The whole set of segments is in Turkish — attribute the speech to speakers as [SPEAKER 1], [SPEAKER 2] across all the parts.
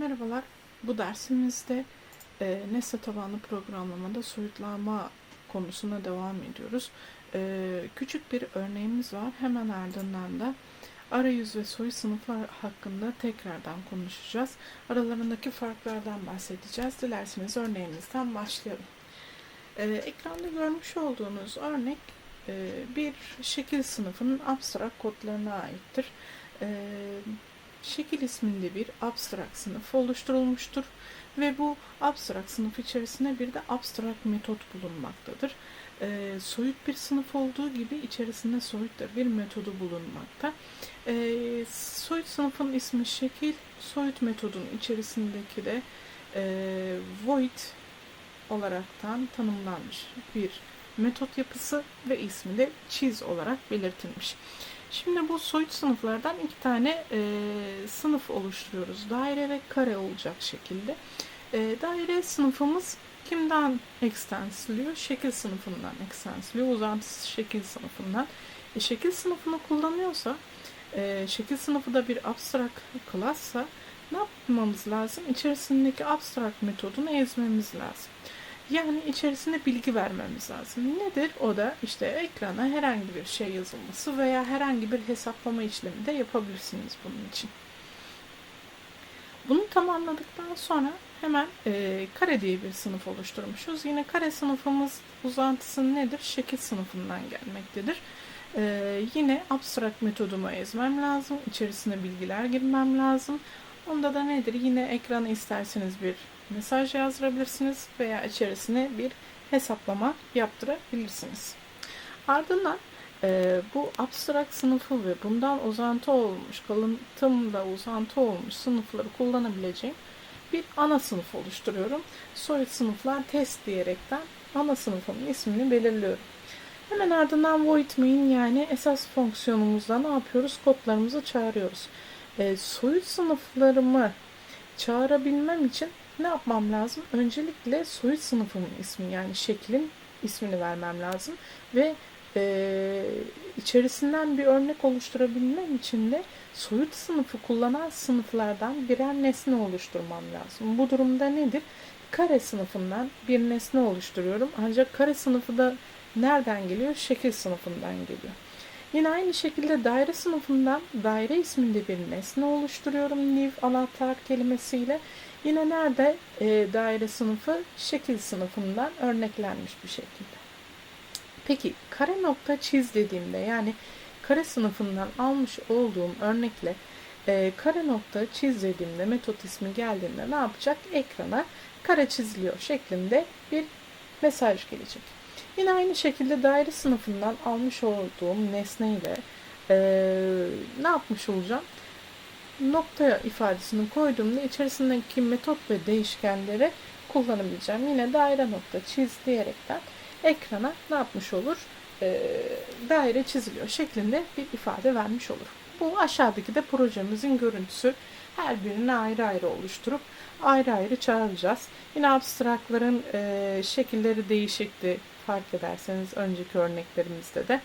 [SPEAKER 1] Merhabalar. Bu dersimizde e, nesne tabanlı programlamada soyutlama konusuna devam ediyoruz. E, küçük bir örneğimiz var. Hemen ardından da arayüz ve soyut sınıflar hakkında tekrardan konuşacağız. Aralarındaki farklardan bahsedeceğiz. Dilerseniz örneğimizden başlayalım. E, ekranda görmüş olduğunuz örnek e, bir şekil sınıfının abstrak kodlarına aittir. E, şekil isminde bir abstrak sınıf oluşturulmuştur ve bu abstrak sınıf içerisinde bir de abstrak metot bulunmaktadır. Ee, soyut bir sınıf olduğu gibi içerisinde soyut da bir metodu bulunmakta. Ee, soyut sınıfın ismi şekil, soyut metodun içerisindeki de e, void olaraktan tanımlanmış bir metot yapısı ve ismi de çiz olarak belirtilmiş. Şimdi bu soyut sınıflardan iki tane e, sınıf oluşturuyoruz. Daire ve kare olacak şekilde. E, daire sınıfımız kimden ekstensiliyor? Şekil sınıfından ekstensiliyor. Uzantısı şekil sınıfından. E, şekil sınıfını kullanıyorsa, e, şekil sınıfı da bir abstrak klassa ne yapmamız lazım? İçerisindeki abstrak metodunu ezmemiz lazım. Yani içerisinde bilgi vermemiz lazım. Nedir? O da işte ekrana herhangi bir şey yazılması veya herhangi bir hesaplama işlemi de yapabilirsiniz bunun için. Bunu tamamladıktan sonra hemen e, kare diye bir sınıf oluşturmuşuz. Yine kare sınıfımız uzantısı nedir? Şekil sınıfından gelmektedir. E, yine abstrak metodumu ezmem lazım. İçerisine bilgiler girmem lazım. Onda da nedir? Yine ekrana isterseniz bir mesaj yazdırabilirsiniz veya içerisine bir hesaplama yaptırabilirsiniz. Ardından e, bu abstrak sınıfı ve bundan uzantı olmuş, kalıntımda uzantı olmuş sınıfları kullanabileceğim bir ana sınıf oluşturuyorum. Soyut sınıflar test diyerekten ana sınıfımın ismini belirliyorum. Hemen ardından void main yani esas fonksiyonumuzda ne yapıyoruz? Kodlarımızı çağırıyoruz. E, soyut sınıflarımı çağırabilmem için ne yapmam lazım? Öncelikle soyut sınıfımın ismi yani şeklin ismini vermem lazım ve e, içerisinden bir örnek oluşturabilmem için de soyut sınıfı kullanan sınıflardan birer nesne oluşturmam lazım. Bu durumda nedir? Kare sınıfından bir nesne oluşturuyorum. Ancak kare sınıfı da nereden geliyor? Şekil sınıfından geliyor. Yine aynı şekilde daire sınıfından daire isminde bir nesne oluşturuyorum. New anahtar kelimesiyle. Yine nerede e, daire sınıfı? Şekil sınıfından örneklenmiş bir şekilde. Peki kare nokta çiz dediğimde yani kare sınıfından almış olduğum örnekle e, kare nokta çiz dediğimde metot ismi geldiğinde ne yapacak? Ekrana kare çiziliyor şeklinde bir mesaj gelecek. Yine aynı şekilde daire sınıfından almış olduğum nesneyle e, ne yapmış olacağım? Nokta ifadesini koyduğumda içerisindeki metot ve değişkenleri kullanabileceğim. Yine daire nokta çiz diyerekten ekrana ne yapmış olur? E, daire çiziliyor şeklinde bir ifade vermiş olur. Bu aşağıdaki de projemizin görüntüsü. Her birini ayrı ayrı oluşturup ayrı ayrı çağıracağız. Yine abstrakların e, şekilleri değişikti fark ederseniz önceki örneklerimizde de.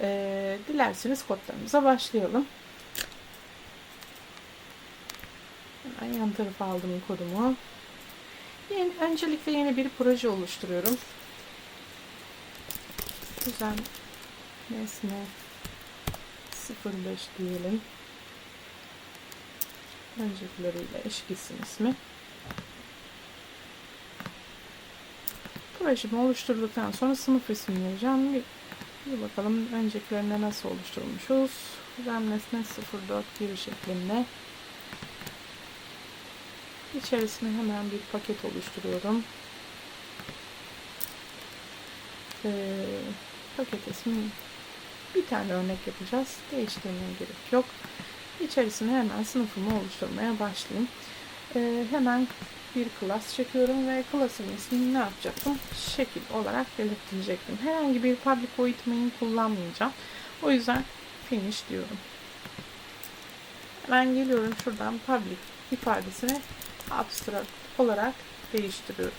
[SPEAKER 1] E, dilerseniz kodlarımıza başlayalım. Hemen yan tarafa aldım kodumu. Yeni, öncelikle yeni bir proje oluşturuyorum. Düzen nesne 05 diyelim. Öncekileriyle eş gitsin ismi. Projemi oluşturduktan sonra sınıf ismini vereceğim. Bir, bir bakalım öncekilerinde nasıl oluşturmuşuz. RAM nesne 04 giri şeklinde. İçerisine hemen bir paket oluşturuyorum. Ee, paket ismi bir tane örnek yapacağız. Değiştirmeye gerek yok. İçerisine hemen sınıfımı oluşturmaya başlayayım. Ee, hemen bir class çekiyorum ve class'ın ismini ne yapacaktım? Şekil olarak belirtecektim. Herhangi bir public void main kullanmayacağım. O yüzden finish diyorum. Hemen geliyorum şuradan public ifadesini abstract olarak değiştiriyorum.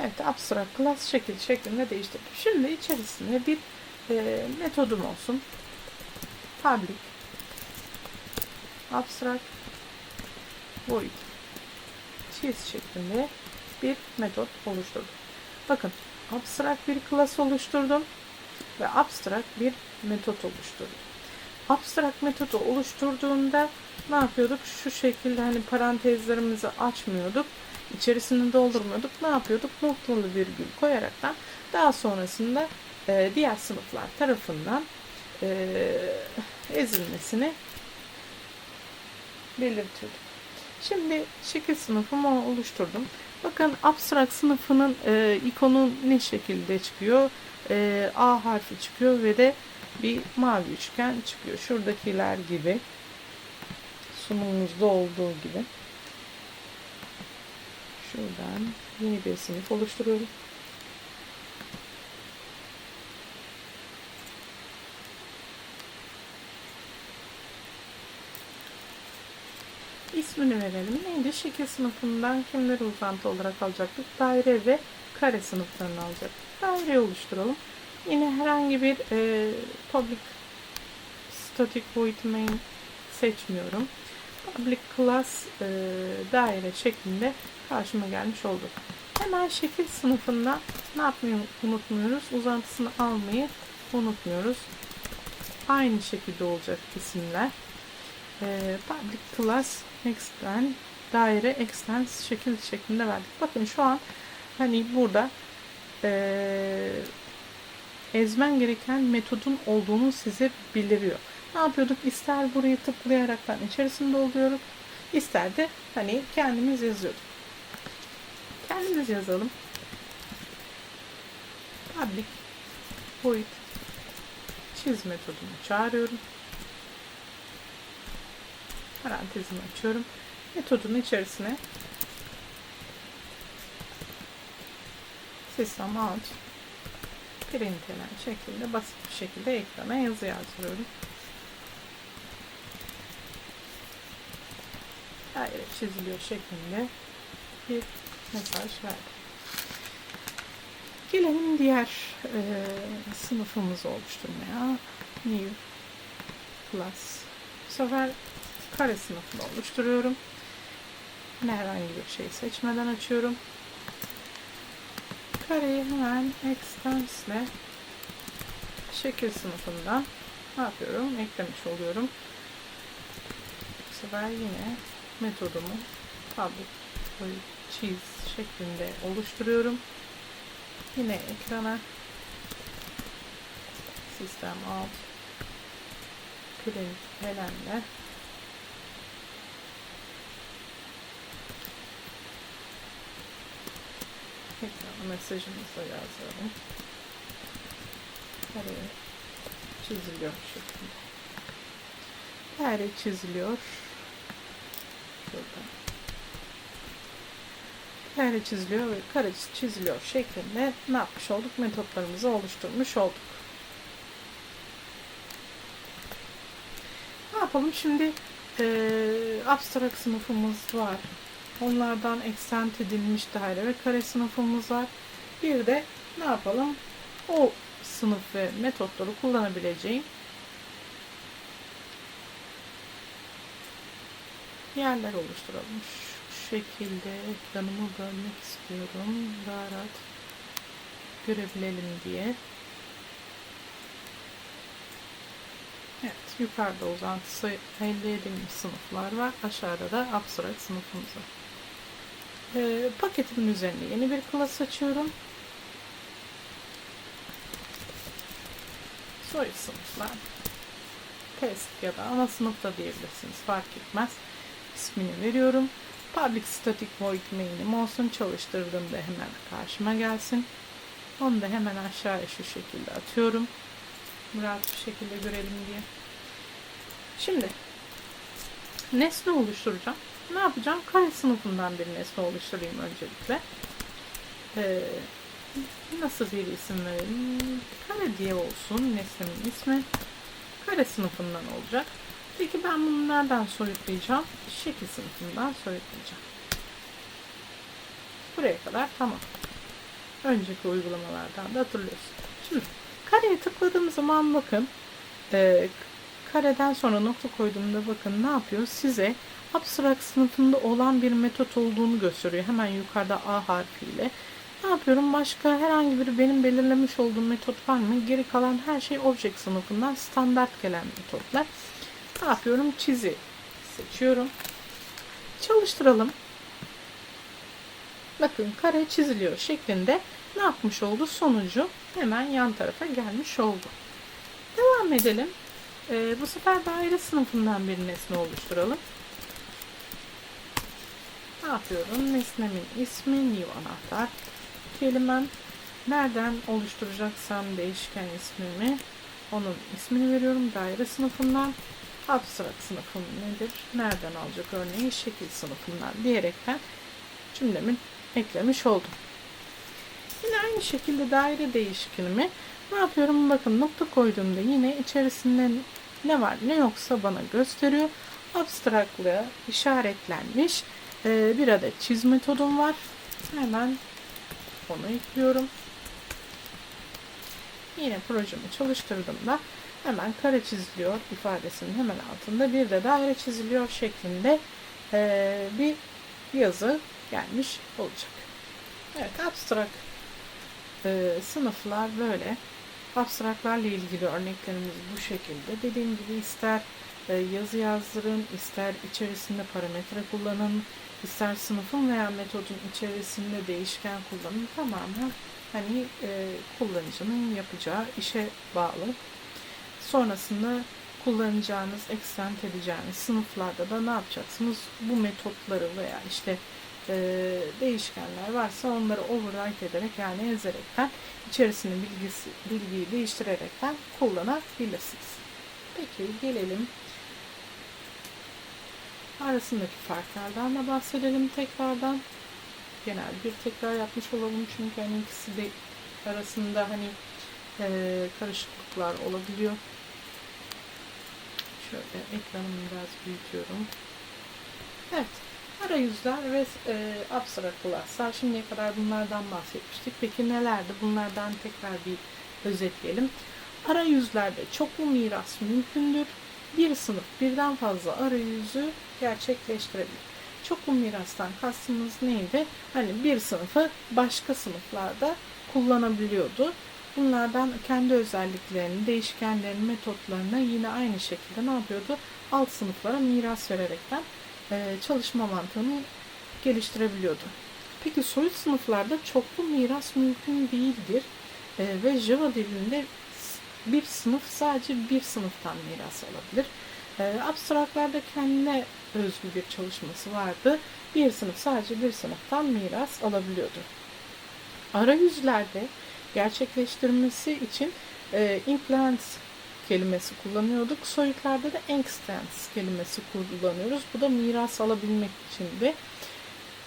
[SPEAKER 1] Evet, abstract class şekil şeklinde değiştirdim. Şimdi içerisine bir e, metodum olsun. Public abstract void çiz şeklinde bir metot oluşturdum. Bakın abstract bir class oluşturdum ve abstract bir metot oluşturdum. Abstract metodu oluşturduğunda ne yapıyorduk? Şu şekilde hani parantezlerimizi açmıyorduk. içerisini doldurmuyorduk. Ne yapıyorduk? Noktalı virgül koyaraktan daha sonrasında e, diğer sınıflar tarafından e, ezilmesini belirtiyorduk. Şimdi şekil sınıfımı oluşturdum. Bakın abstract sınıfının e, ikonu ne şekilde çıkıyor? E, A harfi çıkıyor ve de bir mavi üçgen çıkıyor. Şuradakiler gibi sunumumuzda olduğu gibi. Şuradan yeni bir sınıf oluşturuyorum. İsmini verelim. Neydi? Şekil sınıfından kimleri uzantı olarak alacaktık? Daire ve kare sınıflarını alacaktık. Daire oluşturalım. Yine herhangi bir e, public static void main seçmiyorum. Public class e, daire şeklinde karşıma gelmiş oldu. Hemen şekil sınıfında ne yapmayı unutmuyoruz? Uzantısını almayı unutmuyoruz. Aynı şekilde olacak isimler. E, public class extend daire extends şekil şeklinde verdik. Bakın şu an hani burada e, ezmen gereken metodun olduğunu size bildiriyor. Ne yapıyorduk? İster burayı tıklayaraktan içerisinde dolduruyoruz. İster de hani kendimiz yazıyorduk. Kendimiz yazalım. Public void çiz metodunu çağırıyorum. Parantezimi açıyorum. Metodun içerisine system out printlenen şekilde basit bir şekilde ekrana yazı yazdırıyorum. Daire çiziliyor şeklinde bir mesaj verdim. Gelelim diğer e, sınıfımızı oluşturmaya. New Plus. Bu sefer kare sınıfını oluşturuyorum. Yine herhangi bir şey seçmeden açıyorum. Kareyi hemen extends ile şekil sınıfından ne yapıyorum? Eklemiş oluyorum. Bu sefer yine metodumu public çiz şeklinde oluşturuyorum. Yine ekrana sistem alt print helenle ekrana mesajımızı da yazalım. Kare çiziliyor şeklinde. Kare çiziliyor. Şurada. Kare çiziliyor ve kare çiziliyor şeklinde ne yapmış olduk? Metotlarımızı oluşturmuş olduk. Ne yapalım? Şimdi e, abstract sınıfımız var. Onlardan extend edilmiş daire ve kare sınıfımız var. Bir de ne yapalım? O sınıf ve metotları kullanabileceğim yerler oluşturalım. Şu şekilde ekranımı bölmek istiyorum. Daha rahat görebilelim diye. Evet, yukarıda uzantısı elde edilmiş sınıflar var. Aşağıda da abstract sınıfımız var. Ee, paketimin üzerine yeni bir class açıyorum. Soy sınıflar. Test ya da ana sınıfta diyebilirsiniz. Fark etmez. İsmini veriyorum. Public Static Void main'im olsun. Çalıştırdığımda hemen karşıma gelsin. Onu da hemen aşağıya şu şekilde atıyorum. Rahat bir şekilde görelim diye. Şimdi nesne oluşturacağım. Ne yapacağım? Kare sınıfından bir nesne oluşturayım öncelikle. Ee, nasıl bir isim verelim? Kare diye olsun nesnemin ismi. Kare sınıfından olacak. Peki ben bunu nereden soyutlayacağım? Şekil sınıfından soyutlayacağım. Buraya kadar tamam. Önceki uygulamalardan da hatırlıyorsun. Şimdi kareye tıkladığım zaman bakın e, kareden sonra nokta koyduğumda bakın ne yapıyor? Size abstract sınıfında olan bir metot olduğunu gösteriyor. Hemen yukarıda A harfiyle. Ne yapıyorum? Başka herhangi bir benim belirlemiş olduğum metot var mı? Geri kalan her şey object sınıfından standart gelen metotlar. Ne yapıyorum? Çizi seçiyorum. Çalıştıralım. Bakın kare çiziliyor şeklinde ne yapmış oldu? Sonucu hemen yan tarafa gelmiş oldu. Devam edelim. Ee, bu sefer daire sınıfından bir nesne oluşturalım. Yapıyorum? Nesnemin ismi new anahtar. Kelimem nereden oluşturacaksam değişken ismimi onun ismini veriyorum. Daire sınıfından abstract sınıfım nedir? Nereden alacak örneği? Şekil sınıfından diyerekten cümlemin eklemiş oldum. Yine aynı şekilde daire değişkenimi ne yapıyorum? Bakın nokta koyduğumda yine içerisinde ne var ne yoksa bana gösteriyor. Abstraklığa işaretlenmiş ee, bir adet çiz metodum var. Hemen onu ekliyorum. Yine projemi çalıştırdığımda hemen kare çiziliyor ifadesinin hemen altında bir de daire çiziliyor şeklinde ee, bir yazı gelmiş olacak. Evet abstrak e, sınıflar böyle. Abstraklarla ilgili örneklerimiz bu şekilde. Dediğim gibi ister e, yazı yazdırın, ister içerisinde parametre kullanın, ister sınıfın veya metodun içerisinde değişken kullanın. Tamamen hani e, kullanıcının yapacağı işe bağlı. Sonrasında kullanacağınız, extend edeceğiniz sınıflarda da ne yapacaksınız? Bu metotları veya işte e, değişkenler varsa onları override ederek yani ezerekten içerisinde bilgisi, bilgiyi değiştirerekten kullanabilirsiniz. Peki gelelim arasındaki farklardan da bahsedelim tekrardan. Genel bir tekrar yapmış olalım çünkü hani ikisi de arasında hani e, karışıklıklar olabiliyor. Şöyle ekranımı biraz büyütüyorum. Evet. Arayüzler ve e, abstract class'lar. Şimdiye kadar bunlardan bahsetmiştik. Peki nelerdi? Bunlardan tekrar bir özetleyelim. Arayüzlerde çoklu miras mümkündür. Bir sınıf birden fazla arayüzü gerçekleştirebilir. Çoklu mirastan kastımız neydi? Hani bir sınıfı başka sınıflarda kullanabiliyordu. Bunlardan kendi özelliklerini, değişkenlerini, metotlarını yine aynı şekilde ne yapıyordu? Alt sınıflara miras vererekten çalışma mantığını geliştirebiliyordu. Peki soyut sınıflarda çoklu miras mümkün değildir e, ve Java dilinde bir sınıf sadece bir sınıftan miras alabilir. E, abstraklarda kendine özgü bir çalışması vardı. Bir sınıf sadece bir sınıftan miras alabiliyordu. Arayüzlerde gerçekleştirmesi için e, implement kelimesi kullanıyorduk. Soyutlarda da extends kelimesi kullanıyoruz. Bu da miras alabilmek için de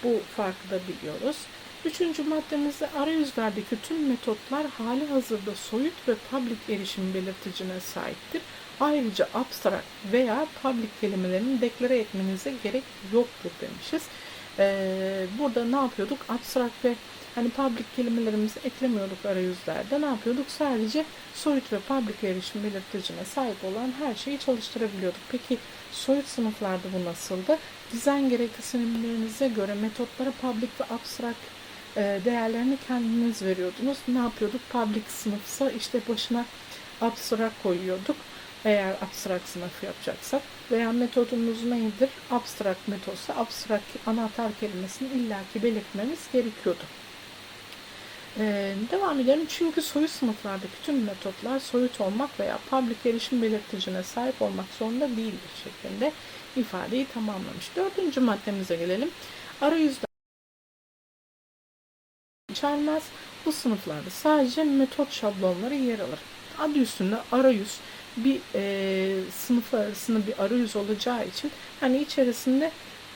[SPEAKER 1] bu farkı da biliyoruz. Üçüncü maddemizde arayüzlerdeki tüm metotlar hali hazırda soyut ve public erişim belirticine sahiptir. Ayrıca abstract veya public kelimelerini deklare etmenize gerek yoktur demişiz. Ee, burada ne yapıyorduk? Abstract ve hani public kelimelerimizi eklemiyorduk arayüzlerde. Ne yapıyorduk? Sadece soyut ve public erişim belirticine sahip olan her şeyi çalıştırabiliyorduk. Peki soyut sınıflarda bu nasıldı? Dizayn gereksinimlerinize göre metotlara public ve abstract e, değerlerini kendiniz veriyordunuz. Ne yapıyorduk? Public sınıfsa işte başına abstract koyuyorduk. Eğer abstract sınıfı yapacaksak veya metodumuz neydir? Abstract metotsa abstract anahtar kelimesini illaki belirtmemiz gerekiyordu. Ee, devam edelim. Çünkü soyut sınıflardaki tüm metotlar soyut olmak veya public erişim belirticine sahip olmak zorunda değildir şeklinde ifadeyi tamamlamış. Dördüncü maddemize gelelim. Arayüzler içermez. Bu sınıflarda sadece metot şablonları yer alır. Adı üstünde arayüz bir e, sınıf arasında bir arayüz olacağı için hani içerisinde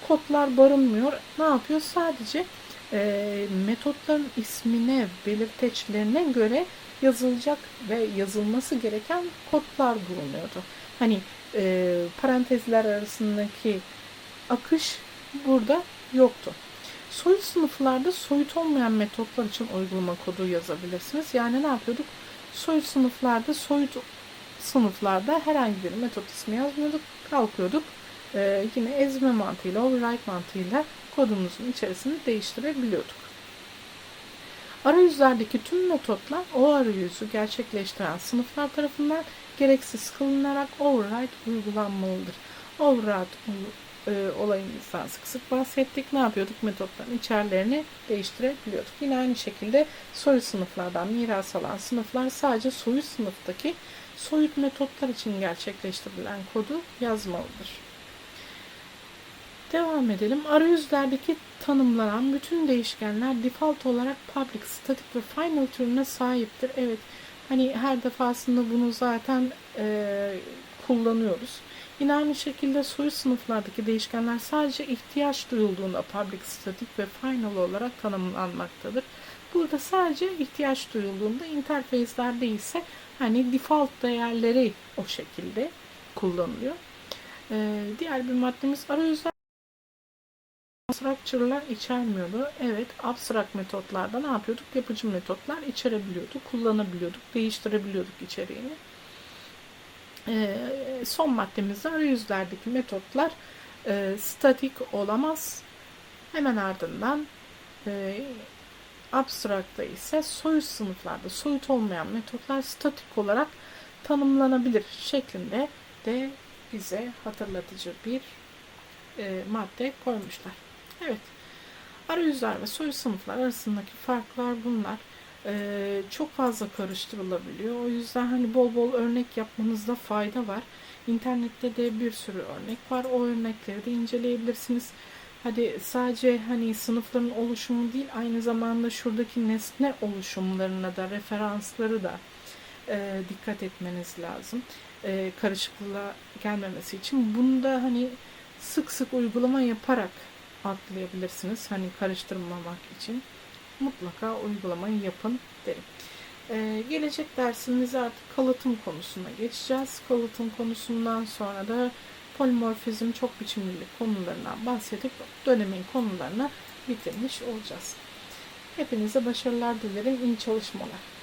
[SPEAKER 1] kodlar barınmıyor. Ne yapıyor? Sadece e, metotların ismine, belirteçlerine göre yazılacak ve yazılması gereken kodlar bulunuyordu. Hani e, parantezler arasındaki akış burada yoktu. Soyut sınıflarda soyut olmayan metotlar için uygulama kodu yazabilirsiniz. Yani ne yapıyorduk? Soyut sınıflarda soyut sınıflarda herhangi bir metot ismi yazmıyorduk. Kalkıyorduk. Ee, yine ezme mantığıyla, override mantığıyla kodumuzun içerisini değiştirebiliyorduk. Arayüzlerdeki tüm metotlar o arayüzü gerçekleştiren sınıflar tarafından gereksiz kılınarak override uygulanmalıdır. Override e, olayımızdan sık sık bahsettik. Ne yapıyorduk? Metotların içerilerini değiştirebiliyorduk. Yine aynı şekilde soyut sınıflardan miras alan sınıflar sadece soyut sınıftaki soyut metotlar için gerçekleştirilen kodu yazmalıdır. Devam edelim. Arayüzlerdeki tanımlanan bütün değişkenler default olarak public, static ve final türüne sahiptir. Evet, hani her defasında bunu zaten e, kullanıyoruz. Yine aynı şekilde soyut sınıflardaki değişkenler sadece ihtiyaç duyulduğunda public, static ve final olarak tanımlanmaktadır. Burada sadece ihtiyaç duyulduğunda interface'lerde ise hani default değerleri o şekilde kullanılıyor. Ee, diğer bir maddemiz arayüzler structure'lar içermiyordu. Evet, abstract metotlarda ne yapıyorduk? Yapıcı metotlar içerebiliyorduk, kullanabiliyorduk, değiştirebiliyorduk içeriğini. Ee, son maddemizde arayüzlerdeki metotlar e, statik olamaz. Hemen ardından e, abstrakta ise soyut sınıflarda soyut olmayan metotlar statik olarak tanımlanabilir şeklinde de bize hatırlatıcı bir e, madde koymuşlar. Evet. Arayüzler ve soyut sınıflar arasındaki farklar bunlar. Ee, çok fazla karıştırılabiliyor. O yüzden hani bol bol örnek yapmanızda fayda var. İnternette de bir sürü örnek var. O örnekleri de inceleyebilirsiniz. Hadi sadece hani sınıfların oluşumu değil aynı zamanda şuradaki nesne oluşumlarına da referansları da e, dikkat etmeniz lazım. E, karışıklığa gelmemesi için. Bunu da hani sık sık uygulama yaparak atlayabilirsiniz. Hani karıştırmamak için mutlaka uygulamayı yapın derim. Ee, gelecek dersimize artık kalıtım konusuna geçeceğiz. Kalıtım konusundan sonra da polimorfizm, çok biçimlilik konularından bahsedip dönemin konularını bitirmiş olacağız. Hepinize başarılar dilerim. İyi çalışmalar.